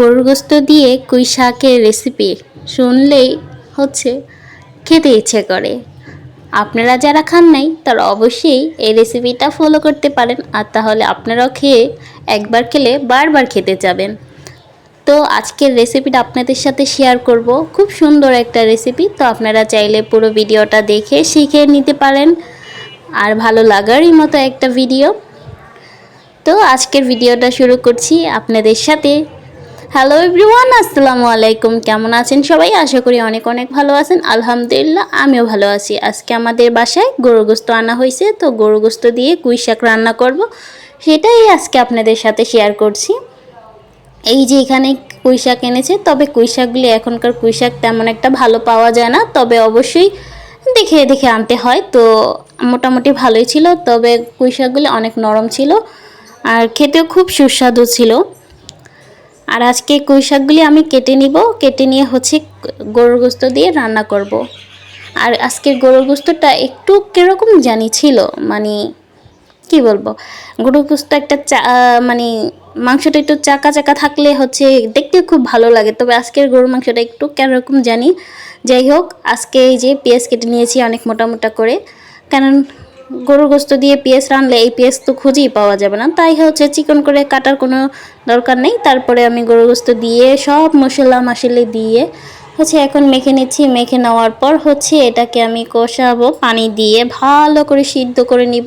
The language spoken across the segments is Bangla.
গরুর গোস্ত দিয়ে কুই শাকের রেসিপি শুনলেই হচ্ছে খেতে ইচ্ছে করে। আপনারা যারা খান নাই, তারা অবশ্যই এই রেসিপিটা ফলো করতে পারেন। আর তাহলে আপনারাও খেয়ে একবার খেলে বারবার খেতে যাবেন। তো আজকের রেসিপিটা আপনাদের সাথে শেয়ার করব। খুব সুন্দর একটা রেসিপি তো আপনারা চাইলে পুরো ভিডিওটা দেখে শিখে নিতে পারেন। আর ভালো লাগারই মতো একটা ভিডিও তো আজকের ভিডিওটা শুরু করছি আপনাদের সাথে। হ্যালো এভরিওয়ান আসসালামু আলাইকুম। কেমন আছেন সবাই? আশা করি অনেক অনেক ভালো আছেন। আলহামদুলিল্লাহ, আমিও ভালো আছি। আজকে আমাদের বাসায় গরু গোস্ত আনা হয়েছে, তো গরু গোস্ত দিয়ে কুই শাক রান্না করব। সেটাই আজকে আপনাদের সাথে শেয়ার করছি। এই যে এখানে কুই শাক এনেছে, তবে কুই শাকগুলি এখনকার কুই শাক তেমন একটা ভালো পাওয়া যায় না। তবে অবশ্যই দেখে দেখে আনতে হয়। তো মোটামুটি ভালোই ছিল, তবে কুই শাকগুলি অনেক নরম ছিল। আর খেতেও খুব সুস্বাদু ছিল। আর আজকে কুই শাকগুলি আমি কেটে নিব। কেটে নিয়ে হচ্ছে গরুর গোস্ত দিয়ে রান্না করব। আর আজকের গরুর গোস্তটা একটু কীরকম জানি ছিল মানে কি বলব? গরুর গোস্ত একটা চা মানে মাংসটা একটু চাকা চাকা থাকলে হচ্ছে দেখতে খুব ভালো লাগে। তবে আজকের গরুর মাংসটা একটু কেরকম জানি? যাই হোক, আজকে এই যে পেঁয়াজ কেটে নিয়েছি অনেক মোটা মোটা করে। কারণ গরুর গোস্ত দিয়ে পেঁয়াজ রানলে এই পেঁয়াজ তো খুঁজেই পাওয়া যাবে না। তাই হচ্ছে চিকন করে কাটার কোনো দরকার নেই। তারপরে আমি গরুর গোস্ত দিয়ে সব মশলা মশলে দিয়ে হচ্ছে এখন মেখে নিচ্ছি। মেখে নেওয়ার পর হচ্ছে এটাকে আমি কষাবো, পানি দিয়ে ভালো করে সিদ্ধ করে নিব।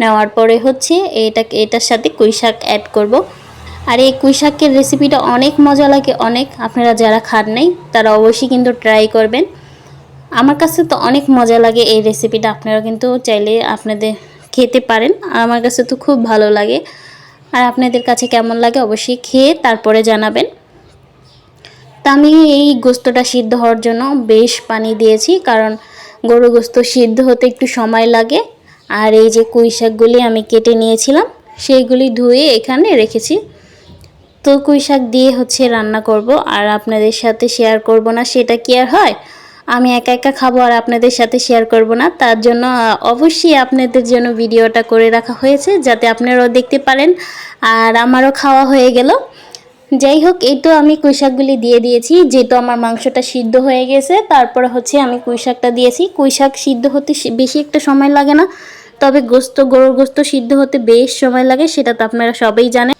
নেওয়ার পরে হচ্ছে এটাকে, এটার সাথে কুই শাক অ্যাড করব। আর এই কুই শাকের রেসিপিটা অনেক মজা লাগে, অনেক। আপনারা যারা খান নাই, তারা অবশ্যই কিন্তু ট্রাই করবেন। আমার কাছে তো অনেক মজা লাগে এই রেসিপিটা আপনারা কিন্তু চাইলে আপনাদের খেতে পারেন। আমার কাছে তো খুব ভালো লাগে। আর আপনাদের কাছে কেমন লাগে অবশ্যই খেয়ে তারপরে জানাবেন। তা আমি এই গোস্তটা সিদ্ধ হওয়ার জন্য বেশ পানি দিয়েছি, কারণ গরু গোস্ত সিদ্ধ হতে একটু সময় লাগে। আর এই যে কুই শাকগুলি আমি কেটে নিয়েছিলাম, সেইগুলি ধুয়ে এখানে রেখেছি। তো কুই শাক দিয়ে হচ্ছে রান্না করব, আর আপনাদের সাথে শেয়ার করব না, সেটা কি আর হয়? আমি একা একা খাব আর আপনাদের সাথে শেয়ার করব না। তার জন্য অবশ্যই আপনাদের জন্য ভিডিওটা করে রাখা হয়েছে, যাতে আপনারাও দেখতে পারেন। আর আমারও খাওয়া হয়ে গেল। যাই হোক, এই তো আমি কুইশাকগুলি দিয়ে দিয়েছি। যেহেতু আমার মাংসটা সিদ্ধ হয়ে গেছে, তারপরে হচ্ছে আমি কুইশাকটা দিয়েছি। কুইশাক সিদ্ধ হতে বেশি একটা সময় লাগে না, তবে গোস্ত, গরুর গোস্ত সিদ্ধ হতে বেশ সময় লাগে, সেটা তো আপনারা সবাই জানেন।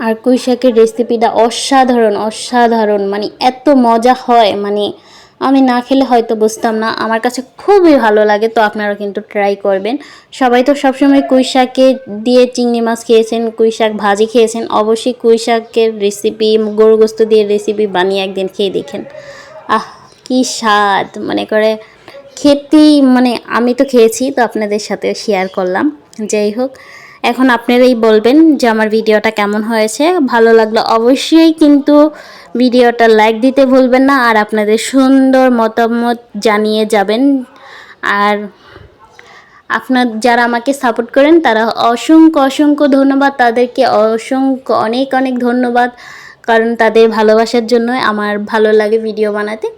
আর কুইশাকের রেসিপিটা অসাধারণ অসাধারণ মানে এত মজা হয় মানে আমি না খেলে হয়তো বুঝতাম না। আমার কাছে খুবই ভালো লাগে, তো আপনারা কিন্তু ট্রাই করবেন। সবাই তো সবসময় কুই শাকে দিয়ে চিংড়ি মাছ খেয়েছেন, কুই শাক ভাজি খেয়েছেন, অবশ্যই কুই শাকের রেসিপি গরু গোস্ত দিয়ে রেসিপি বানিয়ে একদিন খেয়ে দেখেন। আহ, কি স্বাদ! মনে করে খেতেই মানে আমি তো খেয়েছি, তো আপনাদের সাথে শেয়ার করলাম। যাই হোক এখন আপনারাই বলবেন যে আমার ভিডিওটা কেমন হয়েছে। ভালো লাগল অবশ্যই কিন্তু ভিডিওটা লাইক দিতে ভুলবেন না আর আপনাদের সুন্দর মতামত জানিয়ে যাবেন। আর আপনার যারা আমাকে সাপোর্ট করেন তারা অসংখ্য অসংখ্য ধন্যবাদ। তাদেরকে অসংখ্য, অনেক অনেক ধন্যবাদ। কারণ তাদের ভালোবাসার জন্য আমার ভালো লাগে ভিডিও বানাতে।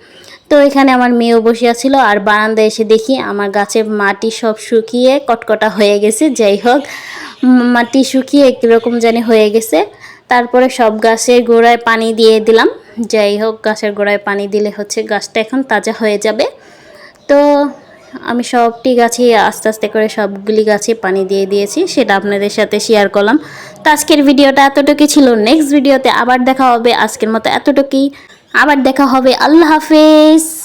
তো এখানে আমার মেয়েও বসে আছিল আর বারান্দায় এসে দেখি আমার গাছের মাটি সব শুকিয়ে কটকটা হয়ে গেছে। যাই হোক মাটি শুকিয়ে কীরকম জানি হয়ে গেছে। তারপরে সব গাছের গোড়ায় পানি দিয়ে দিলাম। যাই হোক, গাছের গোড়ায় পানি দিলে হচ্ছে গাছটা এখন তাজা হয়ে যাবে। তো আমি সবটি গাছে আস্তে আস্তে করে সবগুলি গাছে পানি দিয়ে দিয়েছি, সেটা আপনাদের সাথে শেয়ার করলাম। তো আজকের ভিডিওটা এতটুকুই ছিল। নেক্সট ভিডিওতে আবার দেখা হবে। আজকের মতো এতটুকুই। আবার দেখা হবে। আল্লাহ হাফেজ।